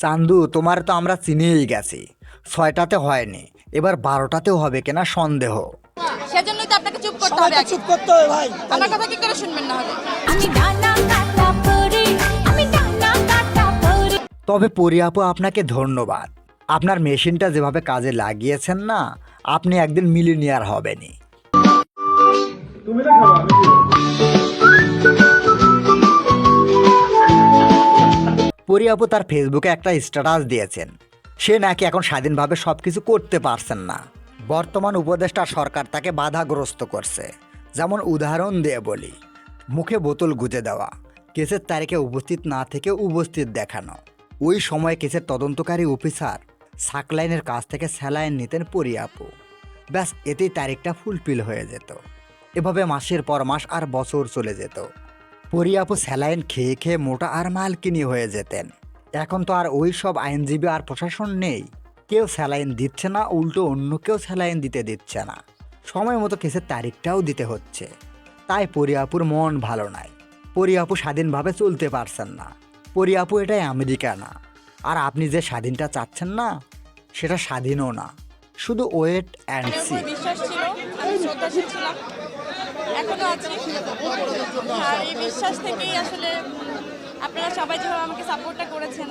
চান্দু তোমার তো আমরা চিনিয়েই গেছি। ছয়টাতে হয়নি এবার বারোটাতেও হবে কিনা সন্দেহ। সেজন্যই তো আপনাকে চুপ করতে হবে চুপ করতে হবে ভাই। আমার কথা কি করে শুনবেন না হলে আমি ডানা কাটা পরি আমি ডানা কাটা পরি। তবে পরিয়াপু আপনাকে ধন্যবাদ। আপনার মেশিনটা যেভাবে কাজে লাগিয়েছেন না আপনি একদিন মিলিনিয়ার হবেনই আপু তার ফেসবুকে একটা স্ট্যাটাস দিয়েছেন। সে নাকি এখন স্বাধীনভাবে সব কিছু করতে পারছেন না। বর্তমান উপদেষ্টা সরকার তাকে বাধাগ্রস্ত করছে। যেমন উদাহরণ দিয়ে বলি, মুখে বোতল গুজে দেওয়া, কেসের তারিখে উপস্থিত না থেকে উপস্থিত দেখানো। ওই সময় কেসের তদন্তকারী অফিসার সাকলাইনের কাছ থেকে স্যালাইন নিতেন পরিয়াপু ব্যাস, এতেই তারিখটা ফুলফিল হয়ে যেত। এভাবে মাসের পর মাস আর বছর চলে যেত। পরিয়াপু স্যালাইন খেয়ে খেয়ে মোটা আর মালকিনি হয়ে যেতেন। এখন তো আর ওই সব আইনজীবী আর প্রশাসন নেই। কেউ স্যালাইন দিচ্ছে না, উল্টো অন্য কেউ স্যালাইন দিতে দিচ্ছে না। সময় মতো কেসের তারিখটাও দিতে হচ্ছে। তাই পরিয়াপুর মন ভালো নাই। পরিয়াপু স্বাধীনভাবে চলতে পারছেন না। পরিয়াপু এটাই আমেরিকা না। আর আপনি যে স্বাধীনটা চাচ্ছেন না, সেটা স্বাধীনও না। শুধু ওয়েট অ্যান্ড সি। উপর বিশ্বাস ছিল আমি শ্রদ্ধাশীল ছিলাম এখনও আছি আর এই বিশ্বাস থেকেই আসলে আপনারা সবাই যেভাবে আমাকে সাপোর্টটা করেছেন।